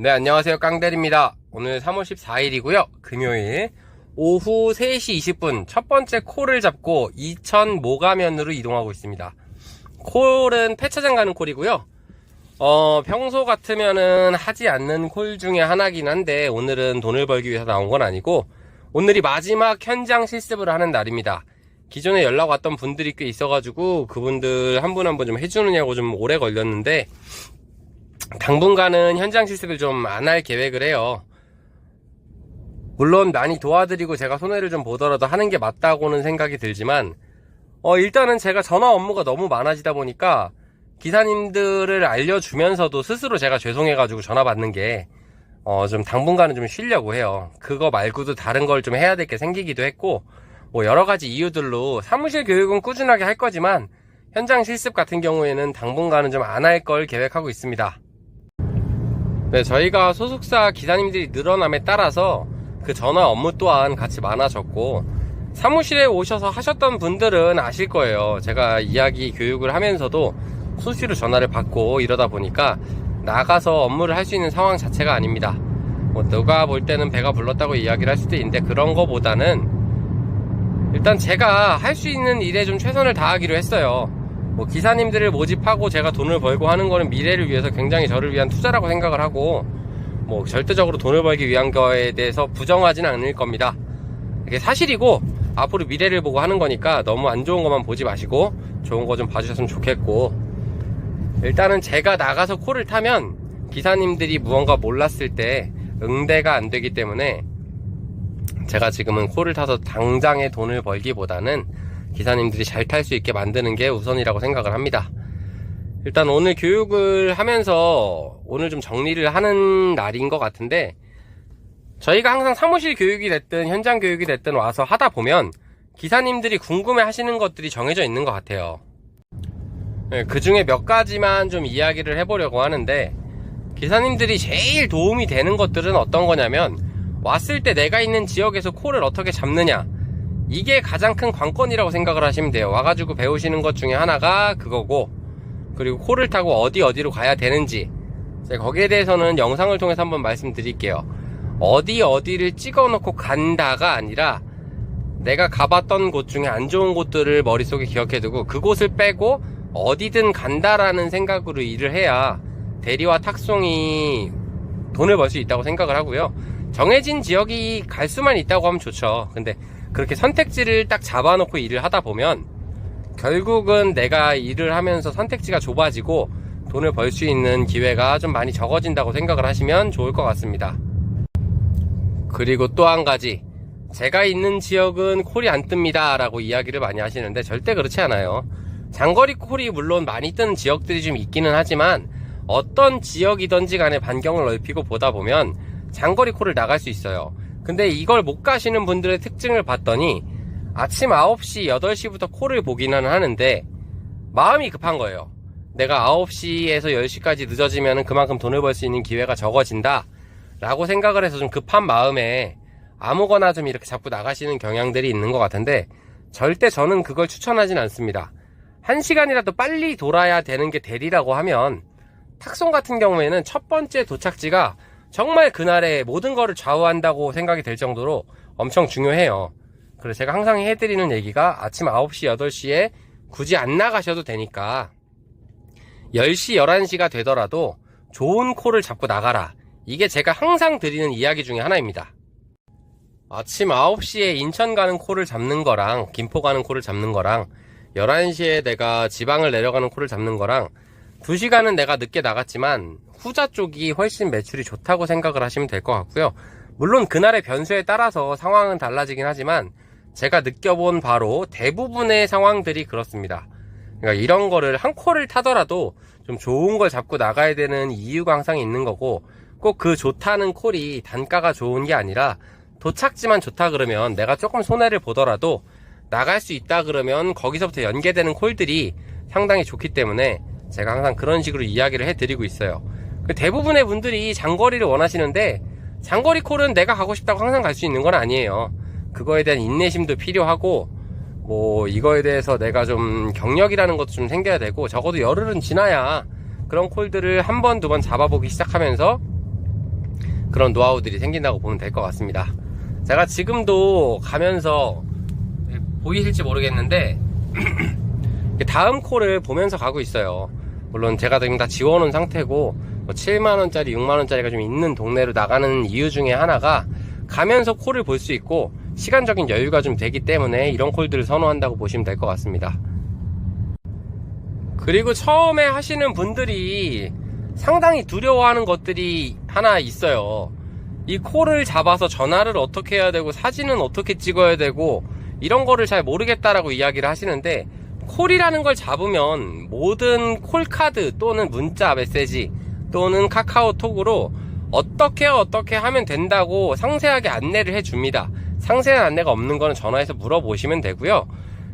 네, 안녕하세요. 깡대리입니다. 오늘 3월 14일이고요. 금요일 오후 3시 20분 첫 번째 콜을 잡고 이천 모가면으로 이동하고 있습니다. 콜은 폐차장 가는 콜이고요. 어, 평소 같으면은 하지 않는 콜 중에 하나긴 한데 오늘은 돈을 벌기 위해서 나온 건 아니고 오늘이 마지막 현장 실습을 하는 날입니다. 기존에 연락 왔던 분들이 꽤 있어가지고 그분들 한 분 한 분 좀 해주느냐고 좀 오래 걸렸는데 당분간은 현장 실습을 좀 안 할 계획을 해요. 물론 많이 도와드리고 제가 손해를 좀 보더라도 하는 게 맞다고는 생각이 들지만 어 일단은 제가 전화 업무가 너무 많아지다 보니까 기사님들을 알려주면서도 스스로 제가 죄송해가지고 전화 받는 게 어 좀 당분간은 좀 쉬려고 해요. 그거 말고도 다른 걸 좀 해야 될 게 생기기도 했고 뭐 여러 가지 이유들로 사무실 교육은 꾸준하게 할 거지만 현장 실습 같은 경우에는 당분간은 좀 안 할 걸 계획하고 있습니다. 네, 저희가 소속사 기사님들이 늘어남에 따라서 그 전화 업무 또한 같이 많아졌고 사무실에 오셔서 하셨던 분들은 아실 거예요. 제가 이야기 교육을 하면서도 수시로 전화를 받고 이러다 보니까 나가서 업무를 할 수 있는 상황 자체가 아닙니다. 뭐 누가 볼 때는 배가 불렀다고 이야기를 할 수도 있는데 그런 거보다는 일단 제가 할 수 있는 일에 좀 최선을 다하기로 했어요. 뭐 기사님들을 모집하고 제가 돈을 벌고 하는 거는 미래를 위해서 굉장히 저를 위한 투자라고 생각을 하고 뭐 절대적으로 돈을 벌기 위한 거에 대해서 부정하지는 않을 겁니다. 이게 사실이고 앞으로 미래를 보고 하는 거니까 너무 안 좋은 것만 보지 마시고 좋은 거 좀 봐주셨으면 좋겠고 일단은 제가 나가서 콜을 타면 기사님들이 무언가 몰랐을 때 응대가 안 되기 때문에 제가 지금은 콜을 타서 당장의 돈을 벌기보다는 기사님들이 잘 탈 수 있게 만드는 게 우선이라고 생각을 합니다. 일단 오늘 교육을 하면서 오늘 좀 정리를 하는 날인 것 같은데 저희가 항상 사무실 교육이 됐든 현장 교육이 됐든 와서 하다 보면 기사님들이 궁금해 하시는 것들이 정해져 있는 것 같아요. 그 중에 몇 가지만 좀 이야기를 해보려고 하는데 기사님들이 제일 도움이 되는 것들은 어떤 거냐면 왔을 때 내가 있는 지역에서 콜을 어떻게 잡느냐 이게 가장 큰 관건이라고 생각을 하시면 돼요. 와가지고 배우시는 것 중에 하나가 그거고 그리고 콜을 타고 어디 어디로 가야 되는지. 거기에 대해서는 영상을 통해서 한번 말씀드릴게요. 어디 어디를 찍어 놓고 간다가 아니라 내가 가봤던 곳 중에 안 좋은 곳들을 머릿속에 기억해 두고 그곳을 빼고 어디든 간다라는 생각으로 일을 해야 대리와 탁송이 돈을 벌 수 있다고 생각을 하고요. 정해진 지역이 갈 수만 있다고 하면 좋죠. 근데 그렇게 선택지를 딱 잡아놓고 일을 하다 보면 결국은 내가 일을 하면서 선택지가 좁아지고 돈을 벌 수 있는 기회가 좀 많이 적어진다고 생각을 하시면 좋을 것 같습니다. 그리고 또 한 가지. 제가 있는 지역은 콜이 안 뜹니다. 라고 이야기를 많이 하시는데 절대 그렇지 않아요. 장거리 콜이 물론 많이 뜨는 지역들이 좀 있기는 하지만 어떤 지역이든지 간에 반경을 넓히고 보다 보면 장거리 콜을 나갈 수 있어요. 근데 이걸 못 가시는 분들의 특징을 봤더니 아침 9시, 8시부터 콜을 보기는 하는데 마음이 급한 거예요. 내가 9시에서 10시까지 늦어지면 그만큼 돈을 벌 수 있는 기회가 적어진다. 라고 생각을 해서 좀 급한 마음에 아무거나 좀 이렇게 자꾸 나가시는 경향들이 있는 것 같은데 절대 저는 그걸 추천하진 않습니다. 한 시간이라도 빨리 돌아야 되는 게 대리라고 하면 탁송 같은 경우에는 첫 번째 도착지가 정말 그날의 모든 거를 좌우한다고 생각이 될 정도로 엄청 중요해요. 그래서 제가 항상 해드리는 얘기가 아침 9시, 8시에 굳이 안 나가셔도 되니까 10시, 11시가 되더라도 좋은 콜을 잡고 나가라. 이게 제가 항상 드리는 이야기 중에 하나입니다. 아침 9시에 인천 가는 콜을 잡는 거랑 김포 가는 콜을 잡는 거랑 11시에 내가 지방을 내려가는 콜을 잡는 거랑 2시간은 내가 늦게 나갔지만 후자 쪽이 훨씬 매출이 좋다고 생각을 하시면 될 것 같고요. 물론 그날의 변수에 따라서 상황은 달라지긴 하지만 제가 느껴본 바로 대부분의 상황들이 그렇습니다. 그러니까 이런 거를 한 콜을 타더라도 좀 좋은 걸 잡고 나가야 되는 이유가 항상 있는 거고 꼭 그 좋다는 콜이 단가가 좋은 게 아니라 도착지만 좋다 그러면 내가 조금 손해를 보더라도 나갈 수 있다 그러면 거기서부터 연계되는 콜들이 상당히 좋기 때문에 제가 항상 그런 식으로 이야기를 해드리고 있어요. 대부분의 분들이 장거리를 원하시는데 장거리 콜은 내가 가고 싶다고 항상 갈 수 있는 건 아니에요. 그거에 대한 인내심도 필요하고 뭐 이거에 대해서 내가 좀 경력이라는 것도 좀 생겨야 되고 적어도 열흘은 지나야 그런 콜들을 한 번, 두 번 잡아보기 시작하면서 그런 노하우들이 생긴다고 보면 될 것 같습니다. 제가 지금도 가면서 보이실지 모르겠는데 다음 콜을 보면서 가고 있어요. 물론 제가 지금 다 지워놓은 상태고 7만원짜리, 6만원짜리가 좀 있는 동네로 나가는 이유 중에 하나가 가면서 콜을 볼 수 있고 시간적인 여유가 좀 되기 때문에 이런 콜들을 선호한다고 보시면 될 것 같습니다. 그리고 처음에 하시는 분들이 상당히 두려워하는 것들이 하나 있어요. 이 콜을 잡아서 전화를 어떻게 해야 되고 사진은 어떻게 찍어야 되고 이런 거를 잘 모르겠다라고 이야기를 하시는데 콜이라는 걸 잡으면 모든 콜카드 또는 문자 메시지 또는 카카오톡으로 어떻게 어떻게 하면 된다고 상세하게 안내를 해줍니다. 상세한 안내가 없는 거는 전화해서 물어보시면 되고요.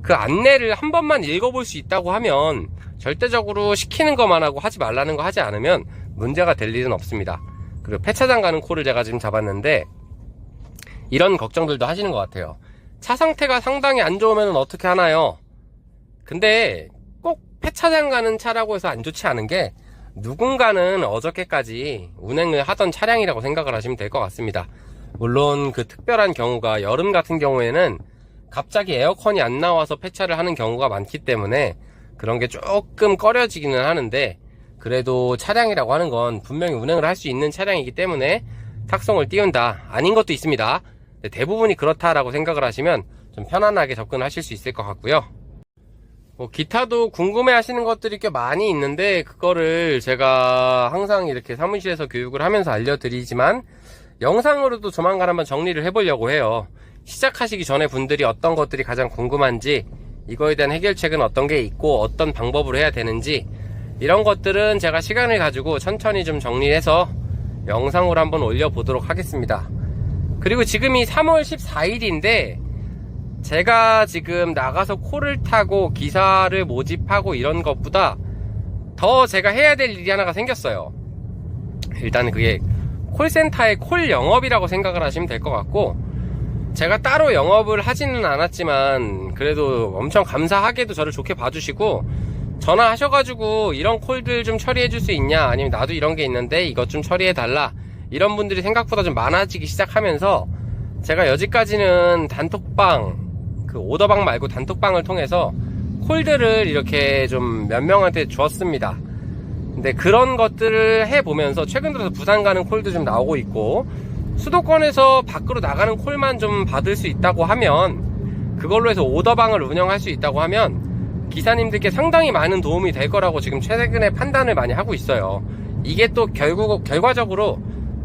그 안내를 한 번만 읽어볼 수 있다고 하면 절대적으로 시키는 것만 하고 하지 말라는 거 하지 않으면 문제가 될 일은 없습니다. 그리고 폐차장 가는 콜을 제가 지금 잡았는데 이런 걱정들도 하시는 것 같아요. 차 상태가 상당히 안 좋으면 어떻게 하나요? 근데 꼭 폐차장 가는 차라고 해서 안 좋지 않은 게 누군가는 어저께까지 운행을 하던 차량이라고 생각을 하시면 될 것 같습니다. 물론 그 특별한 경우가 여름 같은 경우에는 갑자기 에어컨이 안 나와서 폐차를 하는 경우가 많기 때문에 그런 게 조금 꺼려지기는 하는데 그래도 차량이라고 하는 건 분명히 운행을 할 수 있는 차량이기 때문에 탁송을 띄운다. 아닌 것도 있습니다. 대부분이 그렇다라고 생각을 하시면 좀 편안하게 접근하실 수 있을 것 같고요 뭐 기타도 궁금해 하시는 것들이 꽤 많이 있는데 그거를 제가 항상 이렇게 사무실에서 교육을 하면서 알려드리지만 영상으로도 조만간 한번 정리를 해보려고 해요 시작하시기 전에 분들이 어떤 것들이 가장 궁금한지 이거에 대한 해결책은 어떤 게 있고 어떤 방법으로 해야 되는지 이런 것들은 제가 시간을 가지고 천천히 좀 정리해서 영상으로 한번 올려보도록 하겠습니다. 그리고 지금이 3월 14일인데 제가 지금 나가서 콜을 타고 기사를 모집하고 이런 것보다 더 제가 해야 될 일이 하나가 생겼어요. 일단 그게 콜센터의 콜 영업이라고 생각을 하시면 될 것 같고 제가 따로 영업을 하지는 않았지만 그래도 엄청 감사하게도 저를 좋게 봐주시고 전화하셔가지고 이런 콜들 좀 처리해 줄 수 있냐 아니면 나도 이런 게 있는데 이것 좀 처리해 달라 이런 분들이 생각보다 좀 많아지기 시작하면서 제가 여지까지는 단톡방 그 오더방 말고 단톡방을 통해서 콜들을 이렇게 좀 몇 명한테 주었습니다 근데 그런 것들을 해보면서 최근 들어서 부산 가는 콜도 좀 나오고 있고 수도권에서 밖으로 나가는 콜만 좀 받을 수 있다고 하면 그걸로 해서 오더방을 운영할 수 있다고 하면 기사님들께 상당히 많은 도움이 될 거라고 지금 최근에 판단을 많이 하고 있어요. 이게 또 결국 결과적으로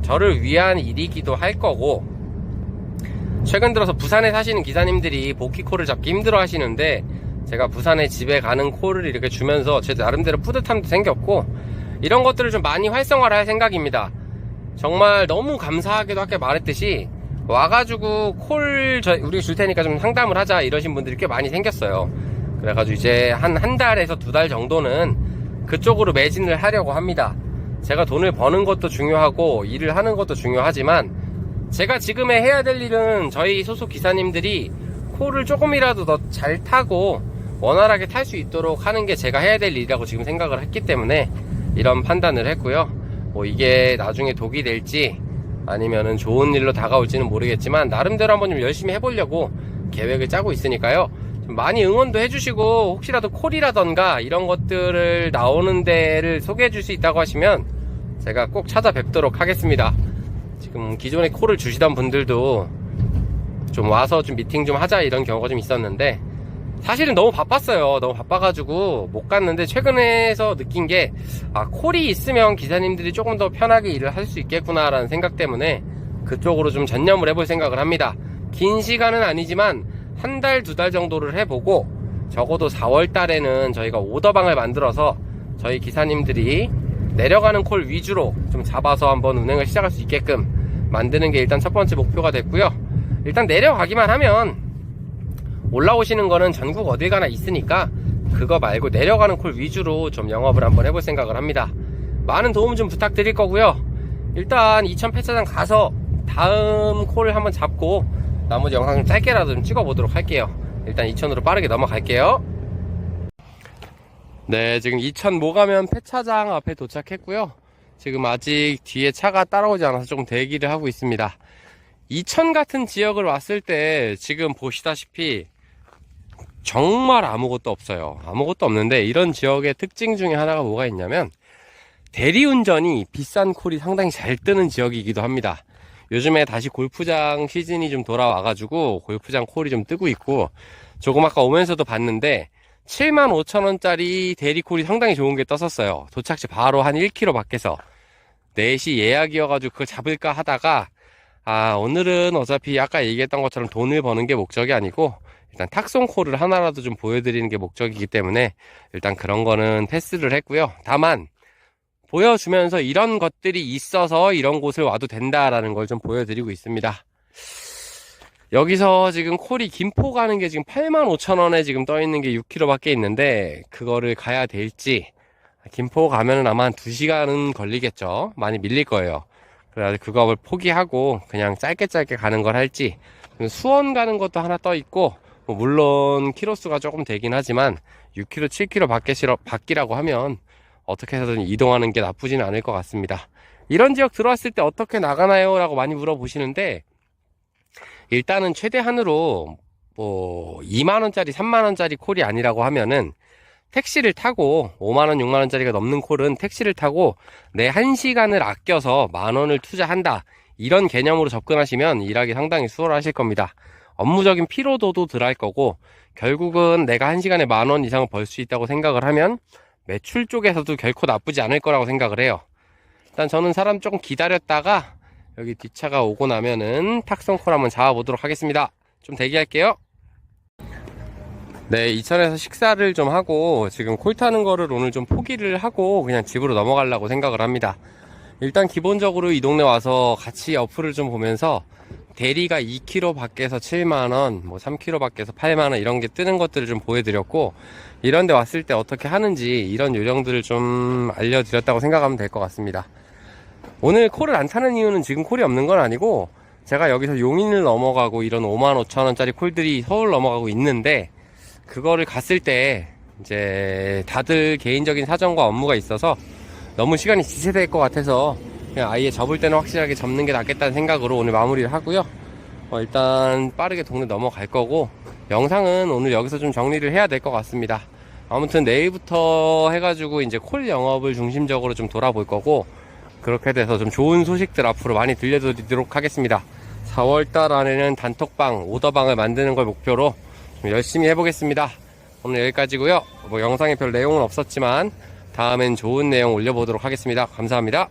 저를 위한 일이기도 할 거고 최근 들어서 부산에 사시는 기사님들이 복귀 콜을 잡기 힘들어 하시는데 제가 부산에 집에 가는 콜을 이렇게 주면서 제 나름대로 뿌듯함도 생겼고 이런 것들을 좀 많이 활성화를 할 생각입니다. 정말 너무 감사하게도 아까 말했듯이 와가지고 콜 저, 우리 줄 테니까 좀 상담을 하자 이러신 분들이 꽤 많이 생겼어요. 그래가지고 이제 한 한 달에서 두 달 정도는 그쪽으로 매진을 하려고 합니다. 제가 돈을 버는 것도 중요하고 일을 하는 것도 중요하지만 제가 지금에 해야 될 일은 저희 소속 기사님들이 콜을 조금이라도 더 잘 타고 원활하게 탈 수 있도록 하는 게 제가 해야 될 일이라고 지금 생각을 했기 때문에 이런 판단을 했고요. 뭐 이게 나중에 독이 될지 아니면은 좋은 일로 다가올지는 모르겠지만 나름대로 한번 좀 열심히 해보려고 계획을 짜고 있으니까요. 좀 많이 응원도 해주시고 혹시라도 콜이라던가 이런 것들을 나오는 데를 소개해 줄 수 있다고 하시면 제가 꼭 찾아뵙도록 하겠습니다. 지금 기존에 콜을 주시던 분들도 좀 와서 좀 미팅 좀 하자 이런 경우가 좀 있었는데 사실은 너무 바빴어요. 너무 바빠가지고 못 갔는데 최근에서 느낀 게 아, 콜이 있으면 기사님들이 조금 더 편하게 일을 할 수 있겠구나라는 생각 때문에 그쪽으로 좀 전념을 해볼 생각을 합니다. 긴 시간은 아니지만 한 달, 두 달 정도를 해보고 적어도 4월 달에는 저희가 오더방을 만들어서 저희 기사님들이 내려가는 콜 위주로 좀 잡아서 한번 운행을 시작할 수 있게끔 만드는 게 일단 첫 번째 목표가 됐고요. 일단 내려가기만 하면 올라오시는 거는 전국 어딜 가나 있으니까 그거 말고 내려가는 콜 위주로 좀 영업을 한번 해볼 생각을 합니다. 많은 도움 좀 부탁드릴 거고요. 일단 2000 폐차장 가서 다음 콜을 한번 잡고 나머지 영상을 짧게라도 좀 찍어보도록 할게요. 일단 2000으로 빠르게 넘어갈게요. 네, 지금 2000 모가면 폐차장 앞에 도착했고요. 지금 아직 뒤에 차가 따라오지 않아서 조금 대기를 하고 있습니다. 이천 같은 지역을 왔을 때 지금 보시다시피 정말 아무것도 없어요. 아무것도 없는데 이런 지역의 특징 중에 하나가 뭐가 있냐면 대리운전이 비싼 콜이 상당히 잘 뜨는 지역이기도 합니다. 요즘에 다시 골프장 시즌이 좀 돌아와가지고 골프장 콜이 좀 뜨고 있고 조금 아까 오면서도 봤는데 7만 5천 원짜리 대리 콜이 상당히 좋은 게 떴었어요. 도착지 바로 한 1km 밖에서 4시 예약이어가지고 그걸 잡을까 하다가 아 오늘은 어차피 아까 얘기했던 것처럼 돈을 버는 게 목적이 아니고 일단 탁송 콜을 하나라도 좀 보여드리는 게 목적이기 때문에 일단 그런 거는 패스를 했고요. 다만 보여주면서 이런 것들이 있어서 이런 곳을 와도 된다라는 걸 좀 보여드리고 있습니다. 여기서 지금 콜이 김포 가는 게 지금 8만 5천 원에 지금 떠 있는 게 6km 밖에 있는데 그거를 가야 될지 김포 가면은 아마 한 2시간은 걸리겠죠. 많이 밀릴 거예요. 그래서 그거를 포기하고 그냥 짧게 짧게 가는 걸 할지 수원 가는 것도 하나 떠 있고 뭐 물론 키로수가 조금 되긴 하지만 6km, 7km 밖에 실어, 밖이라고 하면 어떻게 해서든 이동하는 게 나쁘지는 않을 것 같습니다. 이런 지역 들어왔을 때 어떻게 나가나요? 라고 많이 물어보시는데 일단은 최대한으로 뭐 2만원짜리, 3만원짜리 콜이 아니라고 하면은 택시를 타고 5만원, 6만원짜리가 넘는 콜은 택시를 타고 내 1시간을 아껴서 만원을 투자한다. 이런 개념으로 접근하시면 일하기 상당히 수월하실 겁니다. 업무적인 피로도도 덜 할 거고 결국은 내가 1시간에 만원 이상을 벌 수 있다고 생각을 하면 매출 쪽에서도 결코 나쁘지 않을 거라고 생각을 해요. 일단 저는 사람 조금 기다렸다가 여기 뒷차가 오고 나면은 탁송콜 한번 잡아보도록 하겠습니다. 좀 대기할게요. 네, 이천에서 식사를 좀 하고 지금 콜 타는 거를 오늘 좀 포기를 하고 그냥 집으로 넘어가려고 생각을 합니다. 일단 기본적으로 이 동네 와서 같이 어플을 좀 보면서 대리가 2km 밖에서 7만원, 뭐 3km 밖에서 8만원 이런 게 뜨는 것들을 좀 보여드렸고 이런 데 왔을 때 어떻게 하는지 이런 요령들을 좀 알려드렸다고 생각하면 될 것 같습니다. 오늘 콜을 안 타는 이유는 지금 콜이 없는 건 아니고 제가 여기서 용인을 넘어가고 이런 5만 5천 원짜리 콜들이 서울 넘어가고 있는데 그거를 갔을 때 이제 다들 개인적인 사정과 업무가 있어서 너무 시간이 지체될 것 같아서 그냥 아예 접을 때는 확실하게 접는 게 낫겠다는 생각으로 오늘 마무리를 하고요. 어, 일단 빠르게 동네 넘어갈 거고 영상은 오늘 여기서 좀 정리를 해야 될 것 같습니다. 아무튼 내일부터 해가지고 이제 콜 영업을 중심적으로 좀 돌아볼 거고 그렇게 돼서 좀 좋은 소식들 앞으로 많이 들려드리도록 하겠습니다. 4월달 안에는 단톡방, 오더방을 만드는 걸 목표로 좀 열심히 해보겠습니다. 오늘 여기까지고요. 뭐 영상에 별 내용은 없었지만 다음엔 좋은 내용 올려보도록 하겠습니다. 감사합니다.